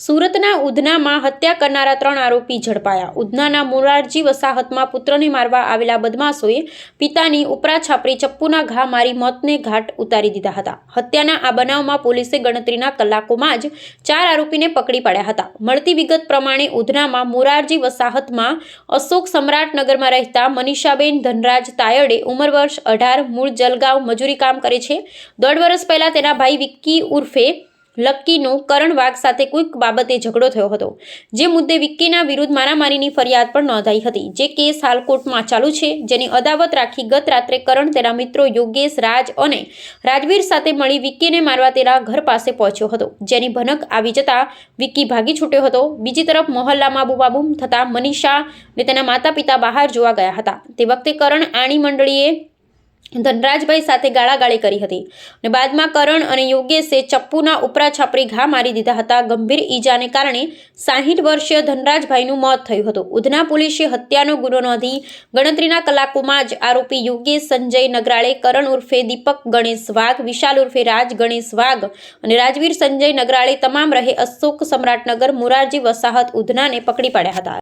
સુરતના ઉધનામાં હત્યા કરનારા ત્રણ આરોપી ઝડપાયા. ઉધનાના મોરારજી વસાહતમાં પુત્રને મારવા આવેલા બદમાશોએ પિતાની ઉપરા છાપરી ચપ્પુના ઘા મારી મોતને ઘાટ ઉતારી દીધા હતા. હત્યાના આ બનાવમાં પોલીસે ગણતરીના કલાકોમાં જ ચાર આરોપીને પકડી પાડ્યા હતા. મળતી વિગત પ્રમાણે ઉધનામાં મોરારજી વસાહતમાં અશોક સમ્રાટનગરમાં રહેતા મનીષાબેન ધનરાજ તાયડે ઉંમર વર્ષ અઢાર, મૂળ જલગાંવ મજૂરી કામ કરે છે. દોઢ વર્ષ પહેલા તેના ભાઈ વિક્કી ઉર્ફે લક્કીનો કરણ વાઘ સાથે કોઈક બાબતે ઝઘડો થયો હતો. જે મુદ્દે વિક્કીના વિરુદ્ધ મારામારીની ફરિયાદ પણ નોંધાઈ હતી. જે કેસ હાલ કોર્ટમાં ચાલુ છે, જેની અદાવત રાખી ગત રાત્રે કરણ તેના મિત્રો યોગેશ, રાજ અને રાજવીર સાથે મળી વિક્કીને મારવા તેના ઘર પાસે પહોંચ્યો હતો. જેની ભનક આવી જતા વિક્કી ભાગી છૂટ્યો હતો. બીજી તરફ મોહલ્લામાં બુબાબુમ થતા મનીષા ને તેના માતા પિતા બહાર જોવા ગયા હતા. તે વખતે કરણ આણી મંડળીએ ધનરાજભાઈ સાથે ગાળાગાળી કરી હતી અને બાદમાં કરણ અને યોગેશે ચપ્પુના ઉપરા છાપરી ઘા મારી દીધા હતા. ગંભીર ઈજાને કારણે સાહીઠ વર્ષીય ધનરાજભાઈનું મોત થયું હતું. ઉધના પોલીસે હત્યાનો ગુનો નોંધી ગણતરીના કલાકોમાં જ આરોપી યોગેશ, સંજય નગરાળે, કરણ ઉર્ફે દીપક, ગણેશ વાઘ, વિશાલ ઉર્ફે રાજ, ગણેશ વાઘ અને રાજવીર, સંજય નગરાળે તમામ રહે અશોક સમ્રાટનગર, મોરારજી વસાહત ઉધનાને પકડી પાડ્યા હતા.